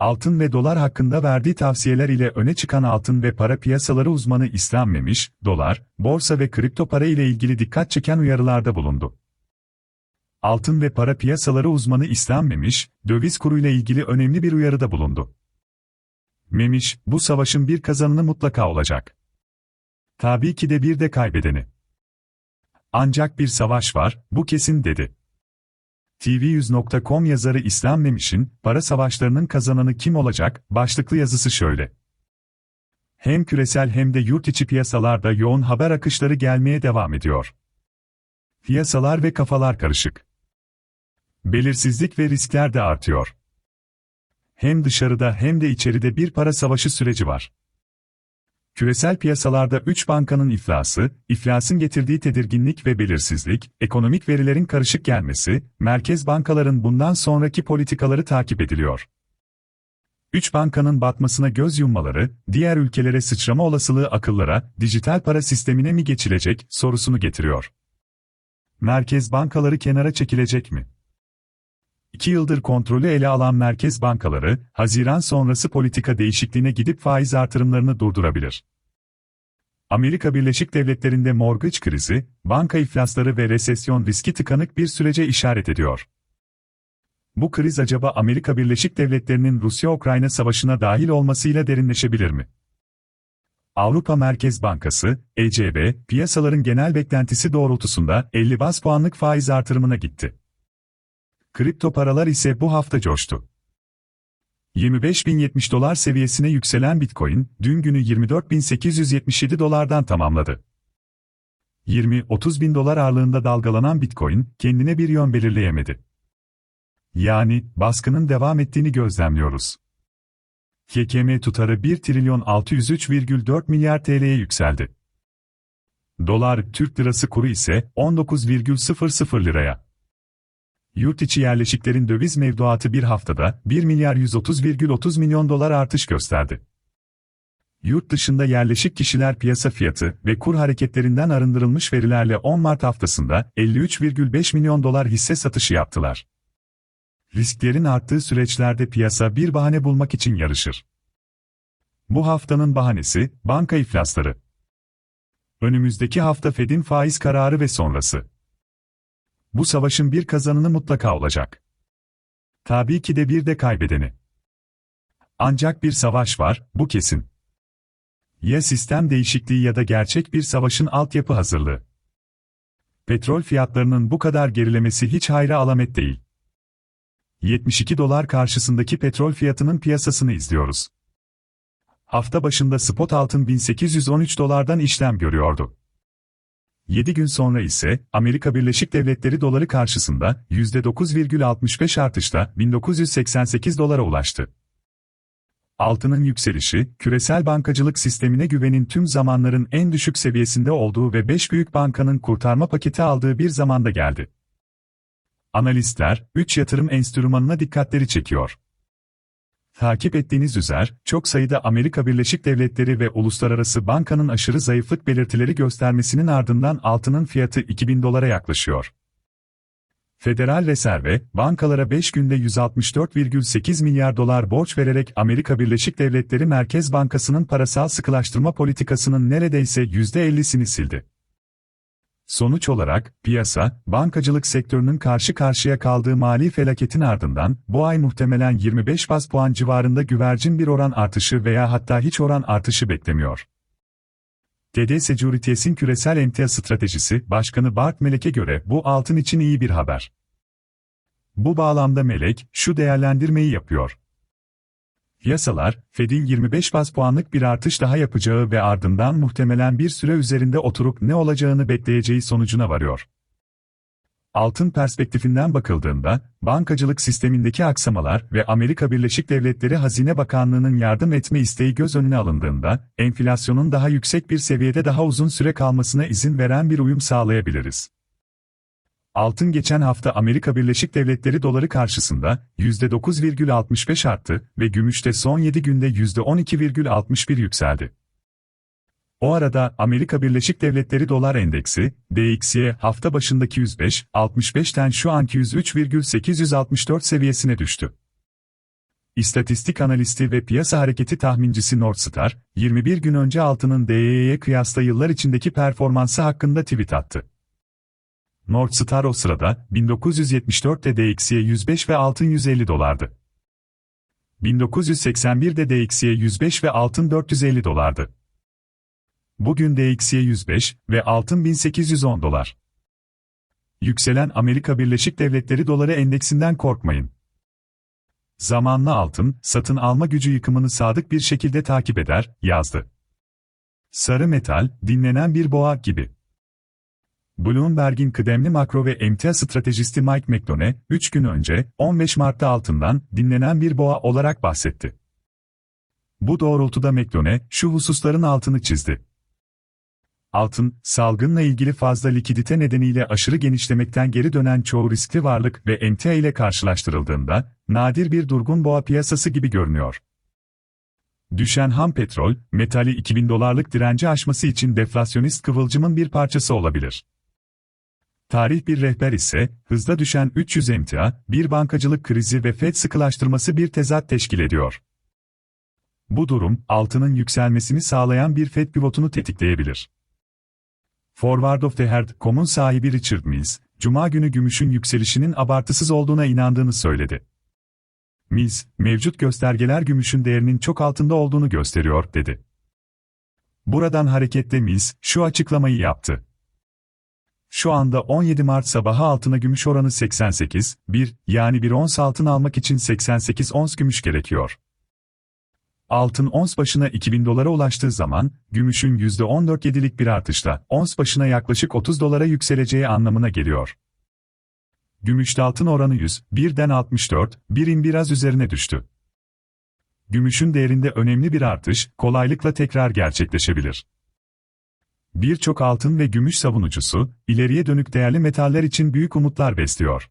Altın ve dolar hakkında verdiği tavsiyeler ile öne çıkan altın ve para piyasaları uzmanı İslam Memiş, dolar, borsa ve kripto para ile ilgili dikkat çeken uyarılarda bulundu. Altın ve para piyasaları uzmanı İslam Memiş, döviz kuruyla ilgili önemli bir uyarıda bulundu. Memiş, bu savaşın bir kazanını mutlaka olacak. Tabii ki de bir de kaybedeni. Ancak bir savaş var, bu kesin dedi. TV100.com yazarı İslam Memiş'in, para savaşlarının kazananı kim olacak, başlıklı yazısı şöyle. Hem küresel hem de yurt içi piyasalarda yoğun haber akışları gelmeye devam ediyor. Piyasalar ve kafalar karışık. Belirsizlik ve riskler de artıyor. Hem dışarıda hem de içeride bir para savaşı süreci var. Küresel piyasalarda 3 bankanın iflası, iflasın getirdiği tedirginlik ve belirsizlik, ekonomik verilerin karışık gelmesi, merkez bankaların bundan sonraki politikaları takip ediliyor. 3 bankanın batmasına göz yummaları, diğer ülkelere sıçrama olasılığı akıllara, dijital para sistemine mi geçilecek sorusunu getiriyor. Merkez bankaları kenara çekilecek mi? İki yıldır kontrolü ele alan merkez bankaları, Haziran sonrası politika değişikliğine gidip faiz artırımlarını durdurabilir. Amerika Birleşik Devletleri'nde mortgage krizi, banka iflasları ve resesyon riski tıkanık bir sürece işaret ediyor. Bu kriz acaba Amerika Birleşik Devletleri'nin Rusya-Ukrayna savaşına dahil olmasıyla derinleşebilir mi? Avrupa Merkez Bankası, ECB, piyasaların genel beklentisi doğrultusunda 50 bas puanlık faiz artırımına gitti. Kripto paralar ise bu hafta coştu. 25.070 dolar seviyesine yükselen Bitcoin, dün günü 24.877 dolardan tamamladı. 20-30 bin dolar ağırlığında dalgalanan Bitcoin, kendine bir yön belirleyemedi. Yani, baskının devam ettiğini gözlemliyoruz. KKM tutarı 1 trilyon 603,4 milyar TL'ye yükseldi. Dolar, Türk lirası kuru ise 19,00 liraya. Yurt içi yerleşiklerin döviz mevduatı bir haftada 1 milyar 130,30 milyon dolar artış gösterdi. Yurt dışında yerleşik kişiler piyasa fiyatı ve kur hareketlerinden arındırılmış verilerle 10 Mart haftasında 53,5 milyon dolar hisse satışı yaptılar. Risklerin arttığı süreçlerde piyasa bir bahane bulmak için yarışır. Bu haftanın bahanesi banka iflasları. Önümüzdeki hafta Fed'in faiz kararı ve sonrası. Bu savaşın bir kazanını mutlaka olacak. Tabii ki de bir de kaybedeni. Ancak bir savaş var, bu kesin. Ya sistem değişikliği ya da gerçek bir savaşın altyapı hazırlığı. Petrol fiyatlarının bu kadar gerilemesi hiç hayra alamet değil. 72 dolar karşısındaki petrol fiyatının piyasasını izliyoruz. Hafta başında spot altın 1813 dolardan işlem görüyordu. 7 gün sonra ise Amerika Birleşik Devletleri doları karşısında %9,65 artışla 1988 dolara ulaştı. Altının yükselişi, küresel bankacılık sistemine güvenin tüm zamanların en düşük seviyesinde olduğu ve 5 büyük bankanın kurtarma paketi aldığı bir zamanda geldi. Analistler, 3 yatırım enstrümanına dikkatleri çekiyor. Takip ettiğiniz üzer, çok sayıda Amerika Birleşik Devletleri ve Uluslararası Banka'nın aşırı zayıflık belirtileri göstermesinin ardından altının fiyatı 2000 dolara yaklaşıyor. Federal Reserve, bankalara 5 günde 164,8 milyar dolar borç vererek Amerika Birleşik Devletleri Merkez Bankası'nın parasal sıkılaştırma politikasının neredeyse %50'sini sildi. Sonuç olarak, piyasa, bankacılık sektörünün karşı karşıya kaldığı mali felaketin ardından, bu ay muhtemelen 25 bas puan civarında güvercin bir oran artışı veya hatta hiç oran artışı beklemiyor. TD Securities'in küresel emtia stratejisi Başkanı Bart Melek'e göre bu altın için iyi bir haber. Bu bağlamda Melek, şu değerlendirmeyi yapıyor. Yasalar, Fed'in 25 bas puanlık bir artış daha yapacağı ve ardından muhtemelen bir süre üzerinde oturup ne olacağını bekleyeceği sonucuna varıyor. Altın perspektifinden bakıldığında, bankacılık sistemindeki aksamalar ve Amerika Birleşik Devletleri Hazine Bakanlığı'nın yardım etme isteği göz önüne alındığında, enflasyonun daha yüksek bir seviyede daha uzun süre kalmasına izin veren bir uyum sağlayabiliriz. Altın geçen hafta Amerika Birleşik Devletleri doları karşısında %9,65 arttı ve gümüşte son 7 günde %12,61 yükseldi. O arada Amerika Birleşik Devletleri Dolar Endeksi, DXY hafta başındaki 105, 65'ten şu anki 103,864 seviyesine düştü. İstatistik analisti ve piyasa hareketi tahmincisi Northstar, 21 gün önce altının DY'ye kıyasla yıllar içindeki performansı hakkında tweet attı. Northstar o sırada 1974'te DXY 105 ve altın 150 dolardı. 1981'de DXY 105 ve altın 450 dolardı. Bugün DXY 105 ve altın 1810 dolar. Yükselen Amerika Birleşik Devletleri doları endeksinden korkmayın. Zamanlı altın, satın alma gücü yıkımını sadık bir şekilde takip eder, yazdı. Sarı metal, dinlenen bir boğa gibi. Bloomberg'in kıdemli makro ve emtia stratejisti Mike McDonough, 3 gün önce, 15 Mart'ta altından, dinlenen bir boğa olarak bahsetti. Bu doğrultuda McDonough, şu hususların altını çizdi. Altın, salgınla ilgili fazla likidite nedeniyle aşırı genişlemekten geri dönen çoğu riskli varlık ve emtia ile karşılaştırıldığında, nadir bir durgun boğa piyasası gibi görünüyor. Düşen ham petrol, metali 2000 dolarlık direnci aşması için deflasyonist kıvılcımın bir parçası olabilir. Tarih bir rehber ise, hızla düşen 300 emtia, bir bankacılık krizi ve FED sıkılaştırması bir tezat teşkil ediyor. Bu durum, altının yükselmesini sağlayan bir FED pivotunu tetikleyebilir. Forward of the Herd.com'un sahibi Richard Mills, Cuma günü gümüşün yükselişinin abartısız olduğuna inandığını söyledi. Mills, mevcut göstergeler gümüşün değerinin çok altında olduğunu gösteriyor, dedi. Buradan hareketle Mills, şu açıklamayı yaptı. Şu anda 17 Mart sabahı altına gümüş oranı 88, 1, yani bir ons altın almak için 88 ons gümüş gerekiyor. Altın ons başına 2000 dolara ulaştığı zaman, gümüşün %14.7'lik bir artışla, ons başına yaklaşık 30 dolara yükseleceği anlamına geliyor. Gümüşte altın oranı 100, birden 64, birin biraz üzerine düştü. Gümüşün değerinde önemli bir artış, kolaylıkla tekrar gerçekleşebilir. Birçok altın ve gümüş savunucusu, ileriye dönük değerli metaller için büyük umutlar besliyor.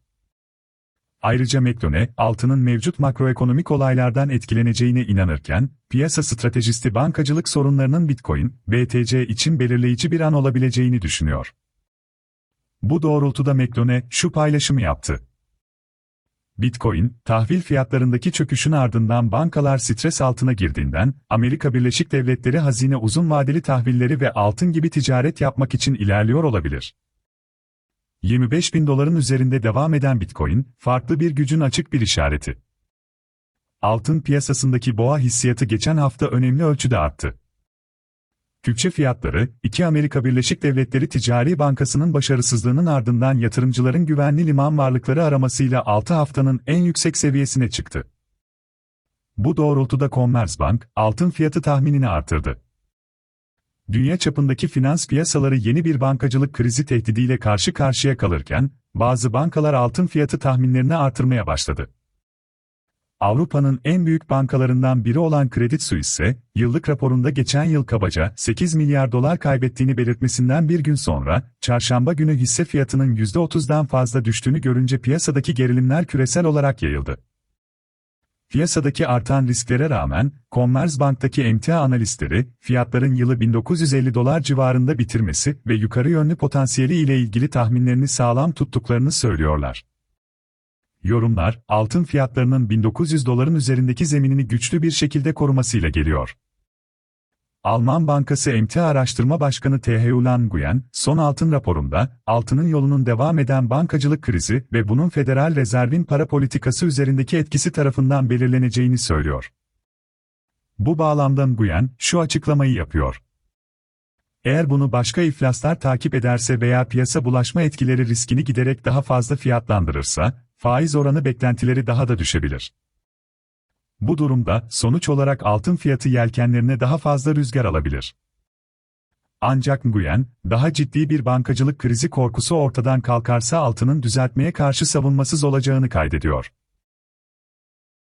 Ayrıca McDonough, altının mevcut makroekonomik olaylardan etkileneceğine inanırken, piyasa stratejisti bankacılık sorunlarının Bitcoin, BTC için belirleyici bir an olabileceğini düşünüyor. Bu doğrultuda McDonough şu paylaşımı yaptı. Bitcoin, tahvil fiyatlarındaki çöküşün ardından bankalar stres altına girdiğinden, Amerika Birleşik Devletleri hazine uzun vadeli tahvilleri ve altın gibi ticaret yapmak için ilerliyor olabilir. 25 bin doların üzerinde devam eden Bitcoin, farklı bir gücün açık bir işareti. Altın piyasasındaki boğa hissiyatı geçen hafta önemli ölçüde arttı. Külçe fiyatları, iki Amerika Birleşik Devletleri Ticari Bankası'nın başarısızlığının ardından yatırımcıların güvenli liman varlıkları aramasıyla 6 haftanın en yüksek seviyesine çıktı. Bu doğrultuda Commerzbank, altın fiyatı tahminini artırdı. Dünya çapındaki finans piyasaları yeni bir bankacılık krizi tehdidiyle karşı karşıya kalırken, bazı bankalar altın fiyatı tahminlerini artırmaya başladı. Avrupa'nın en büyük bankalarından biri olan Credit Suisse, yıllık raporunda geçen yıl kabaca 8 milyar dolar kaybettiğini belirtmesinden bir gün sonra, çarşamba günü hisse fiyatının %30'dan fazla düştüğünü görünce piyasadaki gerilimler küresel olarak yayıldı. Piyasadaki artan risklere rağmen, Commerzbank'taki emtia analistleri, fiyatların yılı 1950 dolar civarında bitirmesi ve yukarı yönlü potansiyeli ile ilgili tahminlerini sağlam tuttuklarını söylüyorlar. Yorumlar, altın fiyatlarının 1900 doların üzerindeki zeminini güçlü bir şekilde korumasıyla geliyor. Alman Bankası Emtia Araştırma Başkanı T.H. Nguyen, son altın raporunda, altının yolunun devam eden bankacılık krizi ve bunun Federal Rezerv'in para politikası üzerindeki etkisi tarafından belirleneceğini söylüyor. Bu bağlamda Nguyen, şu açıklamayı yapıyor. Eğer bunu başka iflaslar takip ederse veya piyasa bulaşma etkileri riskini giderek daha fazla fiyatlandırırsa, faiz oranı beklentileri daha da düşebilir. Bu durumda, sonuç olarak altın fiyatı yelkenlerine daha fazla rüzgar alabilir. Ancak Nguyen, daha ciddi bir bankacılık krizi korkusu ortadan kalkarsa altının düzeltmeye karşı savunmasız olacağını kaydediyor.